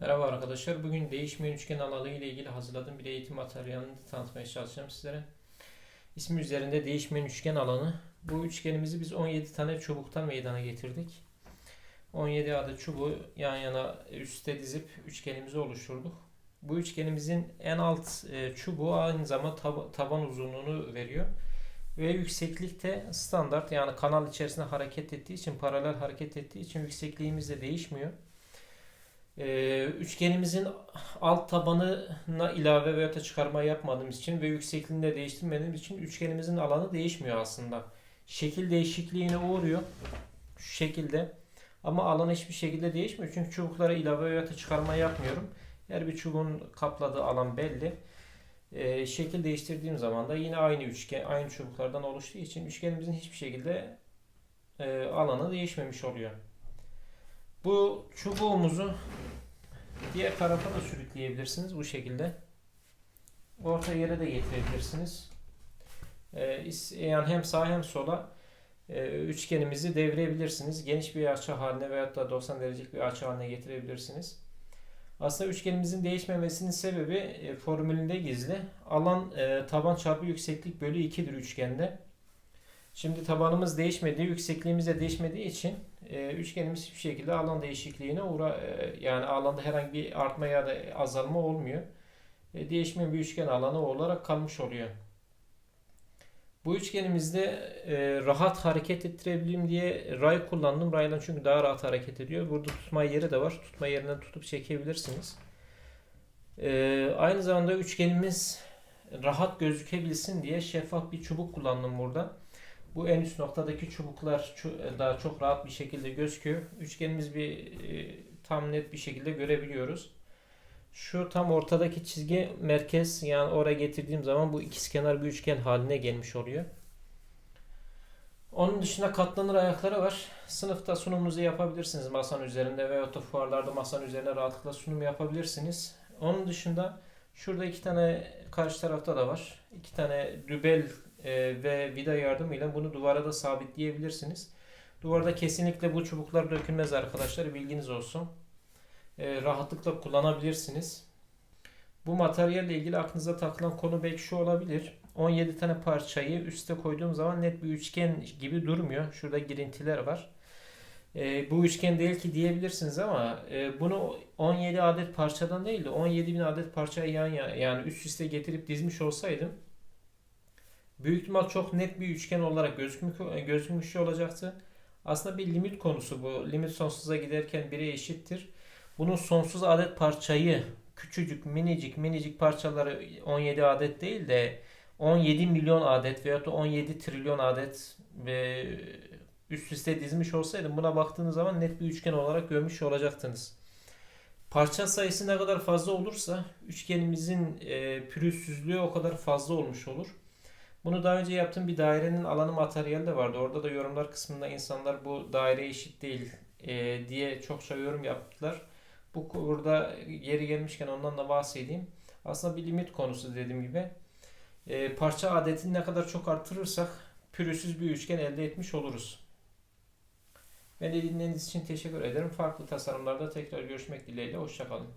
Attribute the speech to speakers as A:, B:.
A: Merhaba arkadaşlar. Bugün değişmeyen üçgen alanı ile ilgili hazırladığım bir eğitim materyalini tanıtmaya çalışacağım sizlere. İsmi üzerinde değişmeyen üçgen alanı. Bu üçgenimizi biz 17 tane çubuktan meydana getirdik. 17 adet çubuğu yan yana üstte dizip üçgenimizi oluşturduk. Bu üçgenimizin en alt e, çubuğu aynı zamanda tab- taban uzunluğunu veriyor. Ve yükseklikte standart yani kanal içerisinde hareket ettiği için paralel hareket ettiği için yüksekliğimiz de değişmiyor. Ee, üçgenimizin alt tabanına ilave veya da çıkarma yapmadığımız için ve yüksekliğini de değiştirmediğimiz için üçgenimizin alanı değişmiyor aslında. Şekil değişikliğine uğruyor. Şu şekilde. Ama alan hiçbir şekilde değişmiyor. Çünkü çubuklara ilave veya da çıkarma yapmıyorum. Her bir çubuğun kapladığı alan belli. Ee, şekil değiştirdiğim zaman da yine aynı üçgen, aynı çubuklardan oluştuğu için üçgenimizin hiçbir şekilde e, alanı değişmemiş oluyor. Bu çubuğumuzu diğer tarafa da sürükleyebilirsiniz bu şekilde. Orta yere de getirebilirsiniz. Ee, yani hem sağa hem sola e, üçgenimizi devirebilirsiniz. Geniş bir açı haline veyahut da 90 derecelik bir açı haline getirebilirsiniz. Aslında üçgenimizin değişmemesinin sebebi e, formülünde gizli. Alan e, taban çarpı yükseklik bölü 2'dir üçgende. Şimdi tabanımız değişmediği, yüksekliğimiz de değişmediği için e, üçgenimiz hiçbir şekilde alan değişikliğine uğra e, yani alanda herhangi bir artma ya da azalma olmuyor. E, değişmeyen bir üçgen alanı olarak kalmış oluyor. Bu üçgenimizde e, rahat hareket ettirebileyim diye ray kullandım. Rayla çünkü daha rahat hareket ediyor. Burada tutma yeri de var. Tutma yerinden tutup çekebilirsiniz. E, aynı zamanda üçgenimiz rahat gözükebilsin diye şeffaf bir çubuk kullandım burada. Bu en üst noktadaki çubuklar çu- daha çok rahat bir şekilde gözüküyor. Üçgenimiz bir e, tam net bir şekilde görebiliyoruz. Şu tam ortadaki çizgi merkez yani oraya getirdiğim zaman bu ikizkenar bir üçgen haline gelmiş oluyor. Onun dışında katlanır ayakları var. Sınıfta sunumunuzu yapabilirsiniz masanın üzerinde veya da fuarlarda masanın üzerine rahatlıkla sunum yapabilirsiniz. Onun dışında şurada iki tane karşı tarafta da var. İki tane dübel e, ve vida yardımıyla bunu duvara da sabitleyebilirsiniz. Duvarda kesinlikle bu çubuklar dökülmez arkadaşlar bilginiz olsun. E, rahatlıkla kullanabilirsiniz. Bu materyalle ilgili aklınıza takılan konu belki şu olabilir. 17 tane parçayı üste koyduğum zaman net bir üçgen gibi durmuyor. Şurada girintiler var. E, bu üçgen değil ki diyebilirsiniz ama e, bunu 17 adet parçadan değil de 17 bin adet parçayı yan yana yani üst üste getirip dizmiş olsaydım büyük ihtimal çok net bir üçgen olarak gözükmüş, gözükmüş olacaktı. Aslında bir limit konusu bu. Limit sonsuza giderken 1'e eşittir. Bunun sonsuz adet parçayı küçücük minicik minicik parçaları 17 adet değil de 17 milyon adet veyahut da 17 trilyon adet ve üst üste dizmiş olsaydım buna baktığınız zaman net bir üçgen olarak görmüş olacaktınız. Parça sayısı ne kadar fazla olursa üçgenimizin e, pürüzsüzlüğü o kadar fazla olmuş olur. Bunu daha önce yaptığım bir dairenin alanı materyali de vardı. Orada da yorumlar kısmında insanlar bu daire eşit değil e, diye çokça yorum yaptılar. Bu burada yeri gelmişken ondan da bahsedeyim. Aslında bir limit konusu dediğim gibi. E, parça adetini ne kadar çok artırırsak pürüzsüz bir üçgen elde etmiş oluruz. Beni dinlediğiniz için teşekkür ederim. Farklı tasarımlarda tekrar görüşmek dileğiyle. Hoşçakalın.